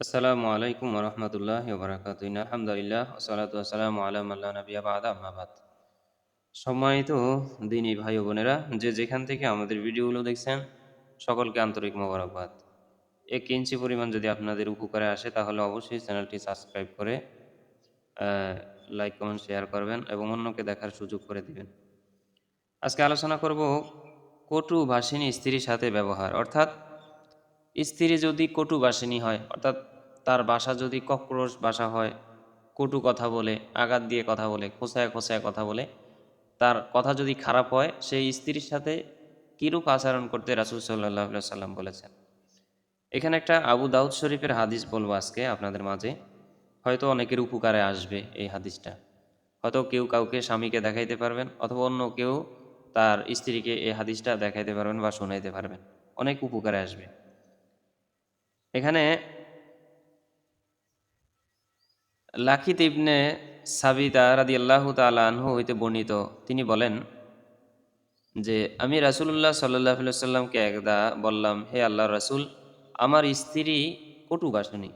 আসসালামু আলাইকুম রহমতুল্লাহ বরাকাত আলহামদুলিল্লাহ ওসালাত আসসালামু আলাম আল্লাহ নবিয়া বাদ আহমাবাদ সম্মানিত দিনী ভাই বোনেরা, যে যেখান থেকে আমাদের ভিডিওগুলো দেখছেন, সকলকে আন্তরিক মোবারকবাদ। এক ইঞ্চি পরিমাণ যদি আপনাদের উপকারে আসে, তাহলে অবশ্যই চ্যানেলটি সাবস্ক্রাইব করে লাইক, কমেন্ট, শেয়ার করবেন এবং অন্যকে দেখার সুযোগ করে দিবেন। আজকে আলোচনা করব কটু ভাষিনী স্ত্রীর সাথে ব্যবহার। অর্থাৎ স্ত্রী যদি কটু বাসিনী হয়, অর্থাৎ তার বাসা যদি কক্রোশ বাসা হয়, কটু কথা বলে, আঘাত দিয়ে কথা বলে, খোসায় খোসায় কথা বলে, তার কথা যদি খারাপ হয়, সেই স্ত্রীর সাথে কীরূপ আচরণ করতে রাসুল সাল্লাহ সাল্লাম বলেছেন? এখানে একটা আবু দাউদ শরীফের হাদিস বলব আজকে আপনাদের মাঝে। হয়তো অনেকের উপকারে আসবে এই হাদিসটা। হয়তো কেউ কাউকে স্বামীকে দেখাইতে পারবেন, অথবা অন্য কেউ তার স্ত্রীকে এই হাদিসটা দেখাইতে পারবেন বা শোনাইতে পারবেন। অনেক উপকারে আসবে। এখানে লাখিত ইবনে সাবিতা রাদি আল্লাহ তালহু হইতে বর্ণিত। তিনি বলেন যে, আমি রাসুল্লাহ সাল্লাহ সাল্লামকে একদা বললাম, হে আল্লাহ রাসুল, আমার স্ত্রী কটু বাসনী।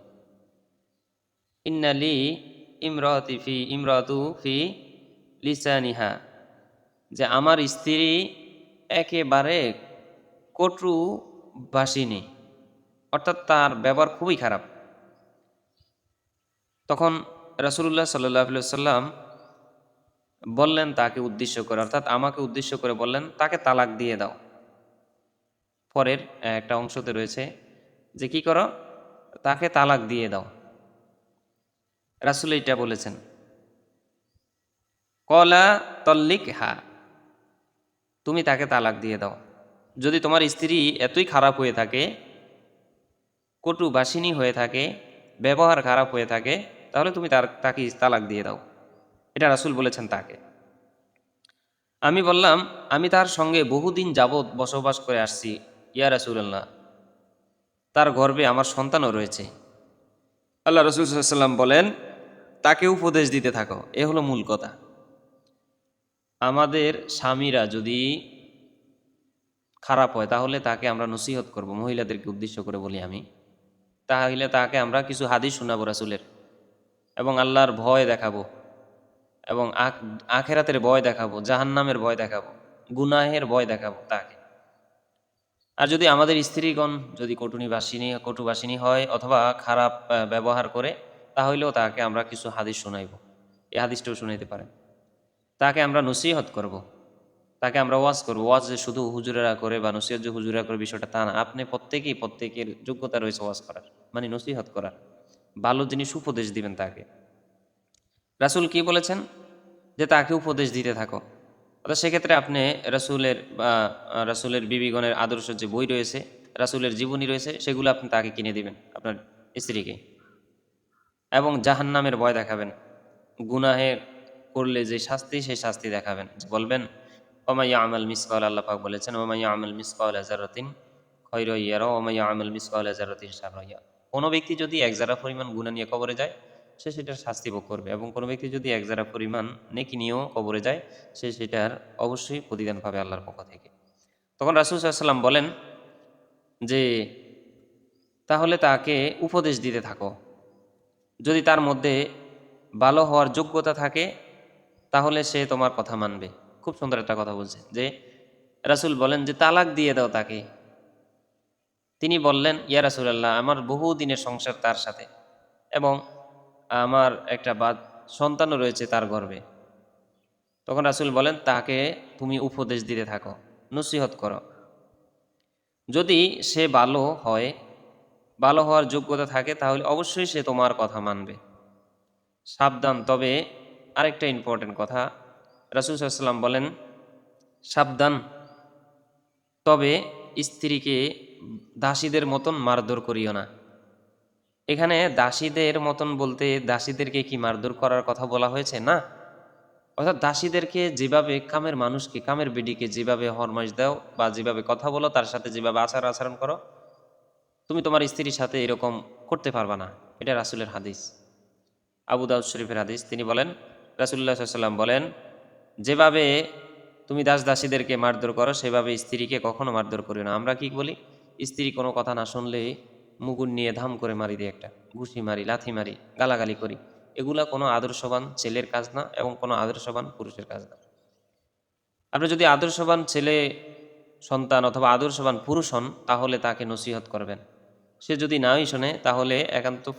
ইন্নালি ইমরাতি ফি, ইমরাতু ফি লিসানিহা। যে, আমার স্ত্রী একেবারে কটু বাসিনী। অর্থাৎ তার ব্যবহার খুবই খারাপ। তখন রসুল্লাহ সাল্লাহ সাল্লাম বললেন, তাকে উদ্দেশ্য করে, অর্থাৎ আমাকে উদ্দেশ্য করে বললেন, তাকে তালাক দিয়ে দাও। পরের একটা অংশতে রয়েছে যে, কি করো? তাকে তালাক দিয়ে দাও। রাসুল এইটা বলেছেন। কলা তল্লিক হা তুমি তাকে তালাক দিয়ে দাও। যদি তোমার স্ত্রী এতই খারাপ হয়ে থাকে কটু বাসিনী হয়ে থাকে, ব্যবহার খারাপ হয়ে থাকে, তাহলে তুমি তার, তাকে তালাক দিয়ে দাও। এটা রাসুল বলেছেন তাকে। আমি বললাম, আমি তার সঙ্গে বহুদিন যাবৎ বসবাস করে আসছি, ইয়া রাসুল্লাহ তার গর্বে আমার সন্তানও রয়েছে। আল্লাহ রসুল সাল্লাম বলেন, তাকে উপদেশ দিতে থাকো, এ হলো মূল কথা। আমাদের স্বামীরা যদি খারাপ হয়, তাহলে তাকে আমরা নসিহত করব, মহিলাদেরকে উদ্দেশ্য করে বলি আমি। তাহলে তাকে আমরা কিছু হাদিস শোনাবো রাসুলের। এবং আল্লাহর ভয় দেখাবো। এবং আখেরাতের ভয় দেখাবো, জাহান্নামের ভয় দেখাবো, গুনাহের ভয় দেখাবো তাকে। আর যদি আমাদের স্ত্রীগণ যদি কটুনি বাসিনী কটুবাসিনী হয় অথবা খারাপ ব্যবহার করে, তাহলেও তাকে আমরা কিছু হাদিস শোনাইব। এই হাদিসটাও শুনাইতে পারেন। তাকে আমরা নসিহত করব। তাকে আমরা ওয়াজ করব। ওয়াজ যে শুধু হুজুরেরা করে বা নসিহত যে হুজুরা করে বিষয়টা তা না। আপনি প্রত্যেকেই প্রত্যেকের যোগ্যতা রয়েছে ওয়াজ করার মানে নসিহত করার। ভালো জিনিস উপদেশ দিবেন তাকে। রাসুল কি বলেছেন? যে তাকে উপদেশ দিতে থাকো। অর্থাৎ সেক্ষেত্রে আপনি রাসুলের বা, রাসুলের বিবিগণের আদর্শ যে বই রয়েছে, রাসুলের জীবনী রয়েছে, সেগুলো আপনি তাকে কিনে দিবেন আপনার স্ত্রীকে। এবং জাহান্নামের ভয় দেখাবেন। গুনাহের করলে যে শাস্তি, সেই শাস্তি দেখাবেন। বলবেন ওমাইয়া আমল মিসকাল আল্লাহ পাক বলেছেন ওমাইয়া আমল মিসকাল হাজারতিন খৈর ইয়ারা ওমাইয়া আমল মিসকাল হাজারতিন সারইয়া কোনো ব্যক্তি যদি এক জারা পরিমাণ গুণা নিয়ে কবরে যায়, সে সেটার শাস্তি ভোগ করবে। এবং কোনো ব্যক্তি যদি এক জারা পরিমাণ নেকি নিয়েও কবরে যায়, সে সেটার অবশ্যই প্রতিদান পাবে আল্লাহর পক্ষ থেকে। তখন রাসুল সাল্লাম বলেন যে, তাহলে তাকে উপদেশ দিতে থাকো। যদি তার মধ্যে ভালো হওয়ার যোগ্যতা থাকে, তাহলে সে তোমার কথা মানবে। খুব সুন্দর একটা কথা বলছে যে রাসুল বলেন যে তালাক দিয়ে দাও তাকে। তিনি বললেন, ইয়া রাসুলাল্লাহ, আমার বহু দিনের সংসার তার সাথে এবং আমার একটা বাদ সন্তানও রয়েছে তার গর্বে তখন রাসুল বলেন, তাকে তুমি উপদেশ দিতে থাকো, নসিহত করো। যদি সে ভালো হয়, ভালো হওয়ার যোগ্যতা থাকে, তাহলে অবশ্যই সে তোমার কথা মানবে। সাবধান, তবে আরেকটা ইম্পর্টেন্ট কথা রাসুল সাল্লাম বলেন, সাবধান। তবে স্ত্রীকে দাসীদের মতন মারধর করিও না। এখানে দাসীদের মতন বলতে দাসীদেরকে কি মারধর করার কথা বলা হয়েছে? না। অর্থাৎ দাসীদেরকে যেভাবে কামের মানুষকে, কামের বেডিকে যেভাবে হরমাস দাও বা যেভাবে কথা বলো, তার সাথে যেভাবে আচার আচরণ করো, তুমি তোমার স্ত্রীর সাথে এরকম করতে পারবা না। এটা রাসুলের হাদিস। আবু দাউদ শরীফের হাদিস। তিনি বলেন রাসুল্লাহ সাল্লাম বলেন যেভাবে তুমি দাস দাসীদেরকে মারধর করো, সেভাবে স্ত্রীকে কখনো মারধর করি না। আমরা কি বলি? স্ত্রী কোনো কথা না শুনলে মুগুর নিয়ে ধাম করে মারি দিই একটা। ঘুষি মারি, লাথি মারি, গালাগালি করি। এগুলা কোনো আদর্শবান ছেলের কাজ না এবং কোনো আদর্শবান পুরুষের কাজ না। আপনি যদি আদর্শবান ছেলে, সন্তান অথবা আদর্শবান পুরুষ হন, তাহলে তাকে নসিহত করবেন। সে যদি নাই শোনে, তাহলে একান্ত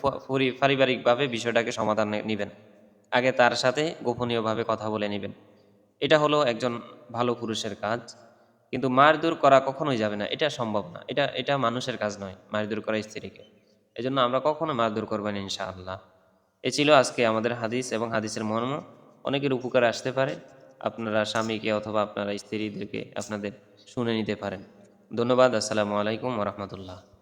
পারিবারিকভাবে বিষয়টাকে সমাধান নেবেন। আগে তার সাথে গোপনীয়ভাবে কথা বলে নেবেন। এটা হলো একজন ভালো পুরুষের কাজ। কিন্তু মারধর করা কখনোই যাবে না, এটা সম্ভব না। এটা এটা মানুষের কাজ নয় মারধর করা স্ত্রীকে। এই জন্য আমরা কখনো মারধর করব না, ইনশাআল্লাহ। এ ছিল আজকে আমাদের হাদিস এবং হাদিসের মর্ম। অনেকের উপকার আসতে পারে, আপনারা স্বামীকে অথবা আপনারা স্ত্রীদেরকে আপনাদের শুনে নিতে পারেন। ধন্যবাদ, আসসালামু আলাইকুম রহমতুল্লাহ।